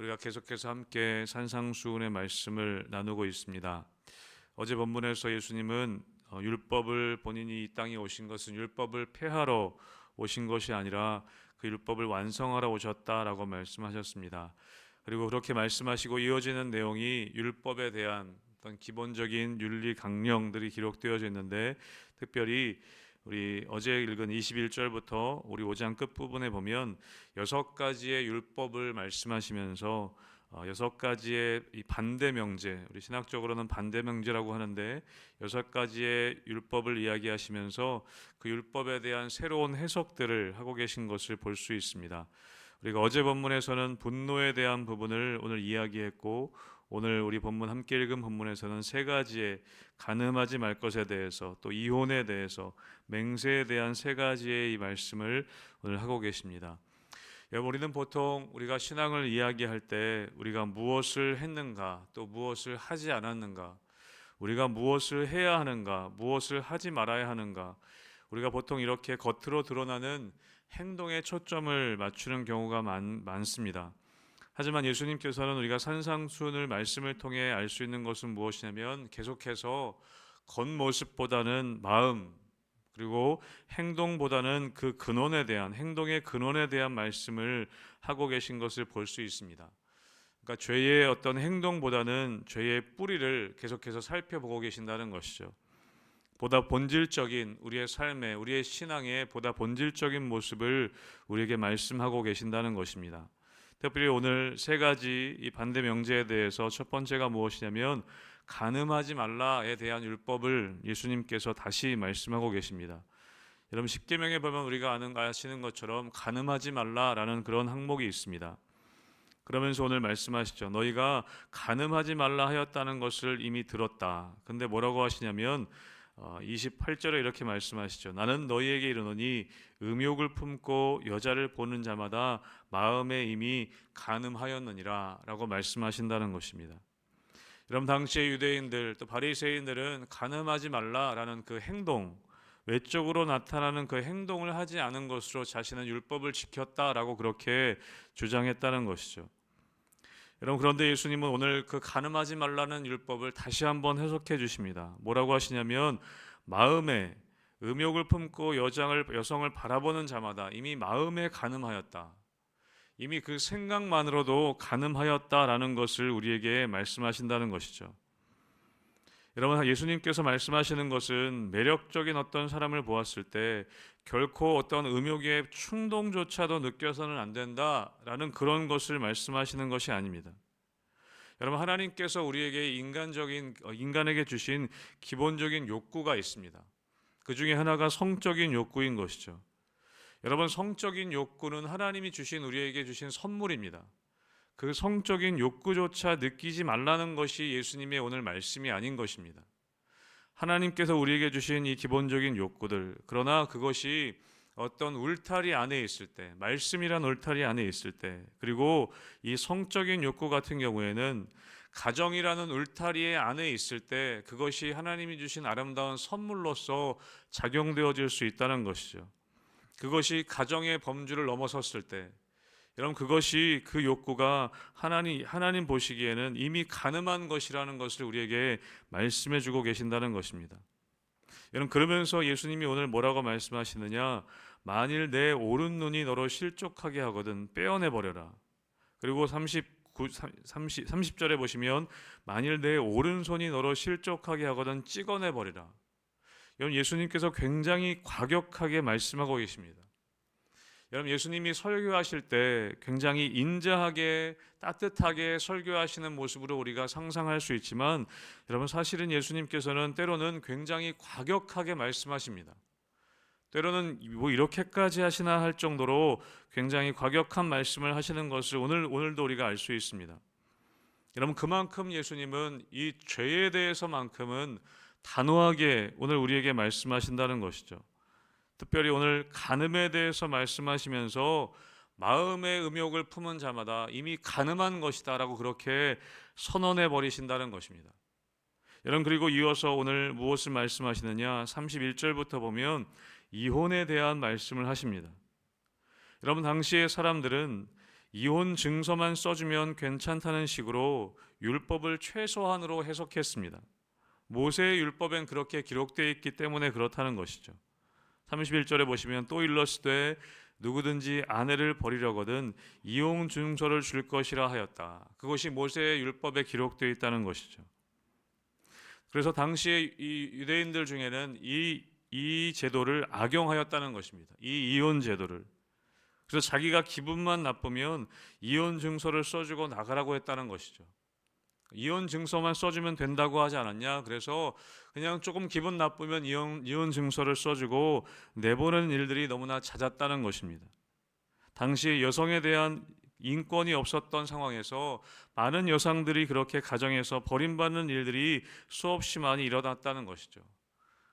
우리가 계속해서 함께 산상수훈의 말씀을 나누고 있습니다. 어제 본문에서 예수님은 어, 율법을 본인이 이 땅에 오신 것은 율법을 폐하러 오신 것이 아니라 그 율법을 완성하러 오셨다라고 말씀하셨습니다. 그리고 그렇게 말씀하시고 이어지는 내용이 율법에 대한 어떤 기본적인 윤리 강령들이 기록되어져 있는데 특별히 우리 어제 읽은 21절부터 우리 5장 끝부분에 보면 여섯 가지의 율법을 말씀하시면서 어, 여섯 가지의 이 반대 명제, 우리 신학적으로는 반대 명제라고 하는데 여섯 가지의 율법을 이야기하시면서 그 율법에 대한 새로운 해석들을 하고 계신 것을 볼 수 있습니다. 우리가 어제 본문에서는 분노에 대한 부분을 오늘 이야기했고 오늘 우리 본문 함께 읽은 본문에서는 세 가지의 가늠하지 말 것에 대해서 또 이혼에 대해서 맹세에 대한 세 가지의 이 말씀을 오늘 하고 계십니다. 여러분 우리는 보통 우리가 신앙을 이야기할 때 우리가 무엇을 했는가 또 무엇을 하지 않았는가 우리가 무엇을 해야 하는가 무엇을 하지 말아야 하는가 우리가 보통 이렇게 겉으로 드러나는 행동에 초점을 맞추는 경우가 많, 많습니다. 하지만 예수님께서는 우리가 산상수훈을 말씀을 통해 알 수 있는 것은 무엇이냐면 계속해서 겉모습보다는 마음 그리고 행동보다는 그 근원에 대한 행동의 근원에 대한 말씀을 하고 계신 것을 볼 수 있습니다. 그러니까 죄의 어떤 행동보다는 죄의 뿌리를 계속해서 살펴보고 계신다는 것이죠. 보다 본질적인 우리의 삶에 우리의 신앙에 보다 본질적인 모습을 우리에게 말씀하고 계신다는 것입니다. 특별히 오늘 세 가지 이 반대 명제에 대해서 첫 번째가 무엇이냐면 간음하지 말라에 대한 율법을 예수님께서 다시 말씀하고 계십니다. 여러분 십계명에 보면 우리가 아는 아시는 것처럼 간음하지 말라라는 그런 항목이 있습니다. 그러면서 오늘 말씀하시죠. 너희가 간음하지 말라 하였다는 것을 이미 들었다. 근데 뭐라고 하시냐면 28절에 이렇게 말씀하시죠. 나는 너희에게 이르노니 음욕을 품고 여자를 보는 자마다 마음에 이미 간음하였느니라라고 말씀하신다는 것입니다. 여러분 당시의 유대인들 또 바리새인들은 간음하지 말라라는 그 행동 외적으로 나타나는 그 행동을 하지 않은 것으로 자신은 율법을 지켰다라고 그렇게 주장했다는 것이죠. 여러분 그런데 예수님은 오늘 그 간음하지 말라는 율법을 다시 한번 해석해 주십니다. 뭐라고 하시냐면 마음에 음욕을 품고 여장을 여성을 바라보는 자마다 이미 마음에 간음하였다. 이미 그 생각만으로도 간음하였다라는 것을 우리에게 말씀하신다는 것이죠. 여러분 예수님께서 말씀하시는 것은 매력적인 어떤 사람을 보았을 때 결코 어떤 음욕의 충동조차도 느껴서는 안 된다라는 그런 것을 말씀하시는 것이 아닙니다. 여러분 하나님께서 우리에게 인간적인 어, 인간에게 주신 기본적인 욕구가 있습니다. 그 중에 하나가 성적인 욕구인 것이죠. 여러분 성적인 욕구는 하나님이 주신 우리에게 주신 선물입니다. 그 성적인 욕구조차 느끼지 말라는 것이 예수님의 오늘 말씀이 아닌 것입니다. 하나님께서 우리에게 주신 이 기본적인 욕구들, 그러나 그것이 어떤 울타리 안에 있을 때, 말씀이란 울타리 안에 있을 때, 그리고 이 성적인 욕구 같은 경우에는 가정이라는 울타리 안에 있을 때 그것이 하나님이 주신 아름다운 선물로서 작용되어질 수 있다는 것이죠. 그것이 가정의 범주를 넘어섰을 때 여러분 그것이 그 욕구가 하나님 하나님 보시기에는 이미 가늠한 것이라는 것을 우리에게 말씀해 주고 계신다는 것입니다. 여러분 그러면서 예수님이 오늘 뭐라고 말씀하시느냐? 만일 내 오른 눈이 너로 실족하게 하거든 빼어내 버려라. 그리고 39 30 30절에 보시면 만일 내 오른손이 너로 실족하게 하거든 찍어내 버리라. 예수님께서 굉장히 과격하게 말씀하고 계십니다. 여러분 예수님이 설교하실 때 굉장히 인자하게 따뜻하게 설교하시는 모습으로 우리가 상상할 수 있지만 여러분 사실은 예수님께서는 때로는 굉장히 과격하게 말씀하십니다. 때로는 뭐 이렇게까지 하시나 할 정도로 굉장히 과격한 말씀을 하시는 것을 오늘 오늘도 우리가 알 수 있습니다. 여러분 그만큼 예수님은 이 죄에 대해서만큼은 단호하게 오늘 우리에게 말씀하신다는 것이죠. 특별히 오늘 간음에 대해서 말씀하시면서 마음의 음욕을 품은 자마다 이미 간음한 것이다라고 그렇게 선언해 버리신다는 것입니다. 여러분 그리고 이어서 오늘 무엇을 말씀하시느냐? 31절부터 보면 이혼에 대한 말씀을 하십니다. 여러분 당시의 사람들은 이혼 증서만 써주면 괜찮다는 식으로 율법을 최소한으로 해석했습니다. 모세의 율법엔 그렇게 기록되어 있기 때문에 그렇다는 것이죠. 31절에 보시면 또 일러스되 누구든지 아내를 버리려거든 이혼 증서를 줄 것이라 하였다. 그것이 모세의 율법에 기록되어 있다는 것이죠. 그래서 당시에 이 유대인들 중에는 이, 이 제도를 악용하였다는 것입니다. 이 이혼 제도를. 그래서 자기가 기분만 나쁘면 이혼 증서를 써주고 나가라고 했다는 것이죠. 이혼 증서만 써주면 된다고 하지 않았냐? 그래서 그냥 조금 기분 나쁘면 이혼, 이혼 증서를 써주고 내보는 일들이 너무나 잦았다는 것입니다. 당시 여성에 대한 인권이 없었던 상황에서 많은 여성들이 그렇게 가정에서 버림받는 일들이 수없이 많이 일어났다는 것이죠.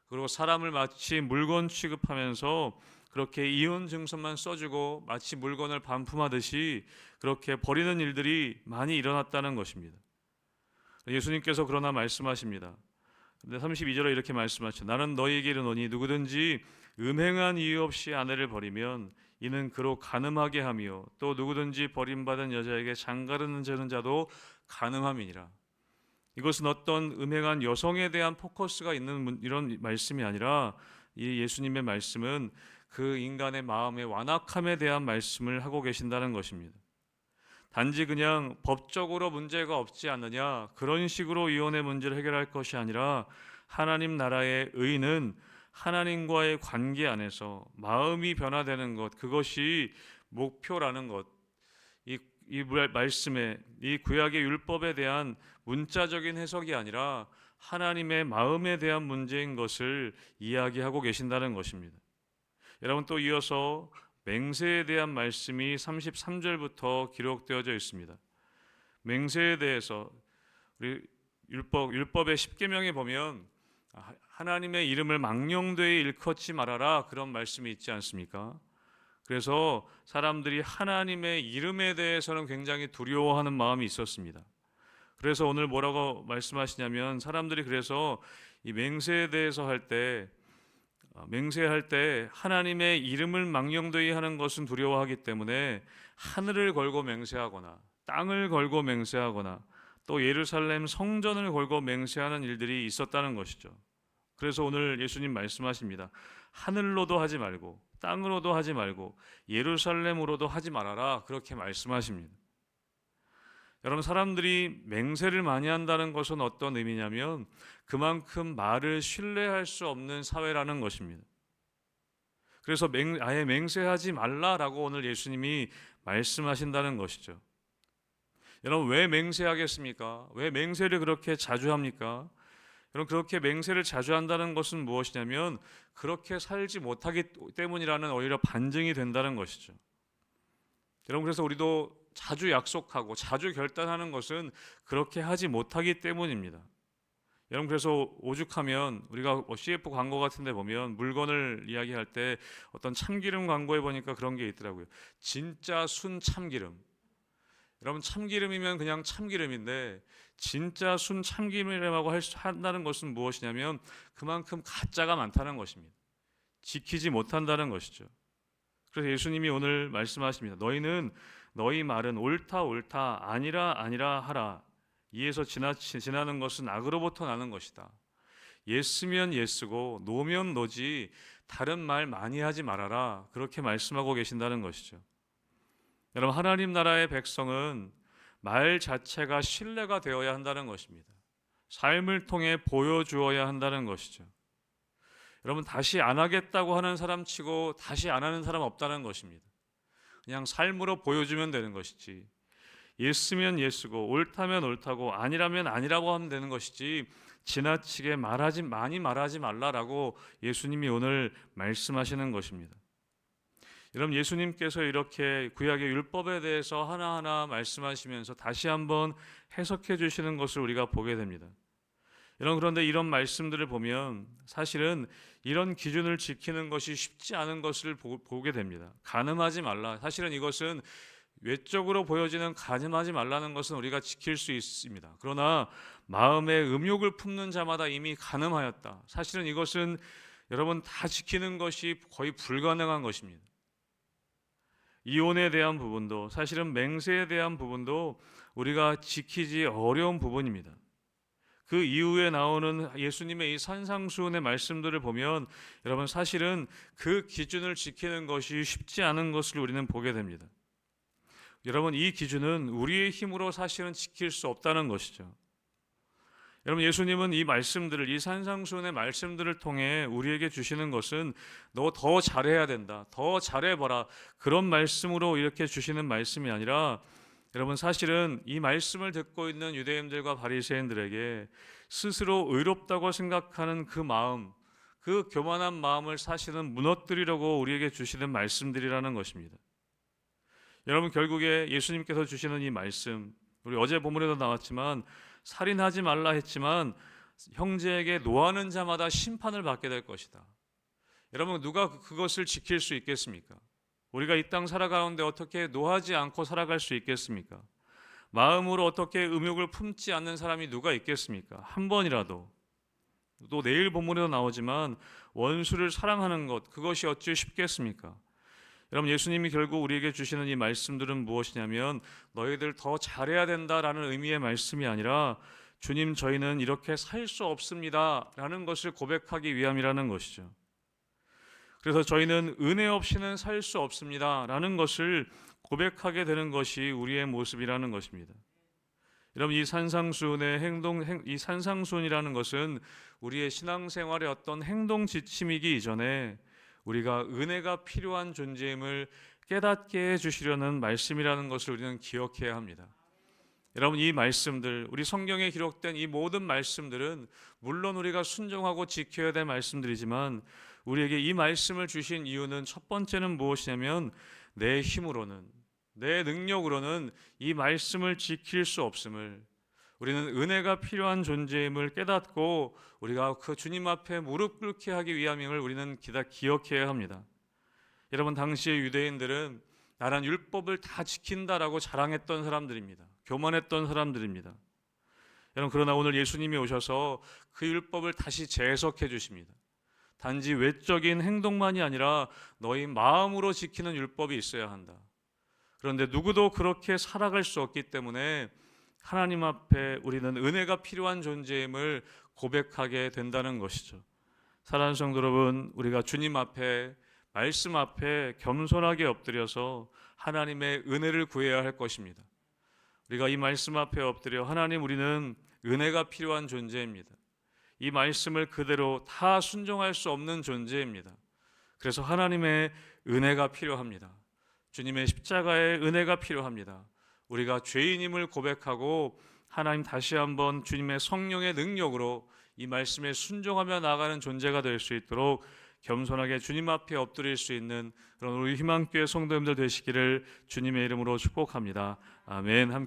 그리고 사람을 마치 물건 취급하면서 그렇게 이혼 증서만 써주고 마치 물건을 반품하듯이 그렇게 버리는 일들이 많이 일어났다는 것입니다. 예수님께서 그러나 말씀하십니다. 근데 32절에 이렇게 말씀하시죠. 나는 너희에게 이르노니 누구든지 음행한 이유 없이 아내를 버리면 이는 그로 간음하게 하며 또 누구든지 버림받은 여자에게 장가르는 저는 자도 간음함이니라. 이것은 어떤 음행한 여성에 대한 포커스가 있는 이런 말씀이 아니라 이 예수님의 말씀은 그 인간의 마음의 완악함에 대한 말씀을 하고 계신다는 것입니다. 단지 그냥 법적으로 문제가 없지 않느냐 그런 식으로 이혼의 문제를 해결할 것이 아니라 하나님 나라의 의는 하나님과의 관계 안에서 마음이 변화되는 것 그것이 목표라는 것. 이, 이 말씀에 이 구약의 율법에 대한 문자적인 해석이 아니라 하나님의 마음에 대한 문제인 것을 이야기하고 계신다는 것입니다. 여러분 또 이어서 맹세에 대한 말씀이 33절부터 기록되어져 있습니다. 맹세에 대해서 우리 율법 율법의 10계명에 보면 하나님의 이름을 망령되이 일컫지 말아라 그런 말씀이 있지 않습니까? 그래서 사람들이 하나님의 이름에 대해서는 굉장히 두려워하는 마음이 있었습니다. 그래서 오늘 뭐라고 말씀하시냐면 사람들이 그래서 이 맹세에 대해서 할때 어, 맹세할 때 하나님의 이름을 망령되이 하는 것은 두려워하기 때문에 하늘을 걸고 맹세하거나 땅을 걸고 맹세하거나 또 예루살렘 성전을 걸고 맹세하는 일들이 있었다는 것이죠. 그래서 오늘 예수님 말씀하십니다. 하늘로도 하지 말고 땅으로도 하지 말고 예루살렘으로도 하지 말아라 그렇게 말씀하십니다. 여러분 사람들이 맹세를 많이 한다는 것은 어떤 의미냐면 그만큼 말을 신뢰할 수 없는 사회라는 것입니다. 그래서 맹, 아예 맹세하지 말라라고 오늘 예수님이 말씀하신다는 것이죠. 여러분 왜 맹세하겠습니까? 왜 맹세를 그렇게 자주 합니까? 여러분 그렇게 맹세를 자주 한다는 것은 무엇이냐면 그렇게 살지 못하기 때문이라는 오히려 반증이 된다는 것이죠. 여러분 그래서 우리도 자주 약속하고 자주 결단하는 것은 그렇게 하지 못하기 때문입니다. 여러분 그래서 오죽하면 우리가 뭐 CF 광고 같은 데 보면 물건을 이야기할 때 어떤 참기름 광고에 보니까 그런 게 있더라고요. 진짜 순 참기름. 여러분 참기름이면 그냥 참기름인데 진짜 순 참기름이라고 한다는 것은 무엇이냐면 그만큼 가짜가 많다는 것입니다. 지키지 못한다는 것이죠. 그래서 예수님이 오늘 말씀하십니다. 너희는 너희 말은 옳다 옳다 아니라 아니라 하라. 이에서 지나치, 지나는 것은 악으로부터 나는 것이다. 예스면 예스고 노면 노지 다른 말 많이 하지 말아라. 그렇게 말씀하고 계신다는 것이죠. 여러분 하나님 나라의 백성은 말 자체가 신뢰가 되어야 한다는 것입니다. 삶을 통해 보여주어야 한다는 것이죠. 여러분 다시 안 하겠다고 하는 사람 치고 다시 안 하는 사람 없다는 것입니다. 그냥 삶으로 보여주면 되는 것이지. 예스면 예스고 옳다면 옳다고 아니라면 아니라고 하면 되는 것이지 지나치게 말하지 많이 말하지 말라라고 예수님이 오늘 말씀하시는 것입니다. 여러분 예수님께서 이렇게 구약의 율법에 대해서 하나하나 말씀하시면서 다시 한번 해석해 주시는 것을 우리가 보게 됩니다. 여러분 그런데 이런 말씀들을 보면 사실은 이런 기준을 지키는 것이 쉽지 않은 것을 보, 게 됩니다. 가늠하지 말라. 사실은 이것은 외적으로 보여지는 가늠하지 말라는 것은 우리가 지킬 수 있습니다. 그러나 마음에 음욕을 품는 자마다 이미 가늠하였다. 사실은 이것은 여러분 다 지키는 것이 거의 불가능한 것입니다. 이혼에 대한 부분도 사실은 맹세에 대한 부분도 우리가 지키지 어려운 부분입니다. 그 이후에 나오는 예수님의 이 산상수훈의 말씀들을 보면 여러분 사실은 그 기준을 지키는 것이 쉽지 않은 것을 우리는 보게 됩니다. 여러분 이 기준은 우리의 힘으로 사실은 지킬 수 없다는 것이죠. 여러분 예수님은 이 말씀들을 이 산상수훈의 말씀들을 통해 우리에게 주시는 것은 너 더 잘해야 된다. 더 잘해 봐라. 그런 말씀으로 이렇게 주시는 말씀이 아니라 여러분 사실은 이 말씀을 듣고 있는 유대인들과 바리새인들에게 스스로 의롭다고 생각하는 그 마음, 그 교만한 마음을 사실은 무너뜨리려고 우리에게 주시는 말씀들이라는 것입니다. 여러분 결국에 예수님께서 주시는 이 말씀, 우리 어제 본문에도 나왔지만 살인하지 말라 했지만 형제에게 노하는 자마다 심판을 받게 될 것이다. 여러분 누가 그- 그것을 지킬 수 있겠습니까? 우리가 이 땅 살아가는데 어떻게 노하지 않고 살아갈 수 있겠습니까? 마음으로 어떻게 음욕을 품지 않는 사람이 누가 있겠습니까? 한 번이라도 또 내일 본문에도 나오지만 원수를 사랑하는 것 그것이 어찌 쉽겠습니까? 여러분 예수님이 결국 우리에게 주시는 이 말씀들은 무엇이냐면 너희들 더 잘해야 된다라는 의미의 말씀이 아니라 주님 저희는 이렇게 살 수 없습니다라는 것을 고백하기 위함이라는 것이죠. 그래서 저희는 은혜 없이는 살 수 없습니다라는 것을 고백하게 되는 것이 우리의 모습이라는 것입니다. 여러분 이 산상수훈의 행동 행- 이 산상수훈이라는 것은 우리의 신앙생활의 어떤 행동 지침이기 이전에 우리가 은혜가 필요한 존재임을 깨닫게 해 주시려는 말씀이라는 것을 우리는 기억해야 합니다. 여러분 이 말씀들 우리 성경에 기록된 이 모든 말씀들은 물론 우리가 순종하고 지켜야 될 말씀들이지만 우리에게 이 말씀을 주신 이유는 첫 번째는 무엇이냐면 내 힘으로는 내 능력으로는 이 말씀을 지킬 수 없음을 우리는 은혜가 필요한 존재임을 깨닫고 우리가 그 주님 앞에 무릎 꿇게 하기 위함임을 우리는 기다 기억해야 합니다. 여러분 당시의 유대인들은 나란 율법을 다 지킨다라고 자랑했던 사람들입니다. 교만했던 사람들입니다. 여러분 그러나 오늘 예수님이 오셔서 그 율법을 다시 재해석해 주십니다. 단지 외적인 행동만이 아니라 너희 마음으로 지키는 율법이 있어야 한다. 그런데 누구도 그렇게 살아갈 수 없기 때문에 하나님 앞에 우리는 은혜가 필요한 존재임을 고백하게 된다는 것이죠. 사랑하는 성도 여러분, 우리가 주님 앞에 말씀 앞에 겸손하게 엎드려서 하나님의 은혜를 구해야 할 것입니다. 우리가 이 말씀 앞에 엎드려 하나님 우리는 은혜가 필요한 존재입니다. 이 말씀을 그대로 다 순종할 수 없는 존재입니다. 그래서 하나님의 은혜가 필요합니다. 주님의 십자가의 은혜가 필요합니다. 우리가 죄인임을 고백하고 하나님 다시 한번 주님의 성령의 능력으로 이 말씀에 순종하며 나가는 존재가 될 수 있도록 겸손하게 주님 앞에 엎드릴 수 있는 그런 우리 희망교회 성도님들 되시기를 주님의 이름으로 축복합니다. 아멘. 함께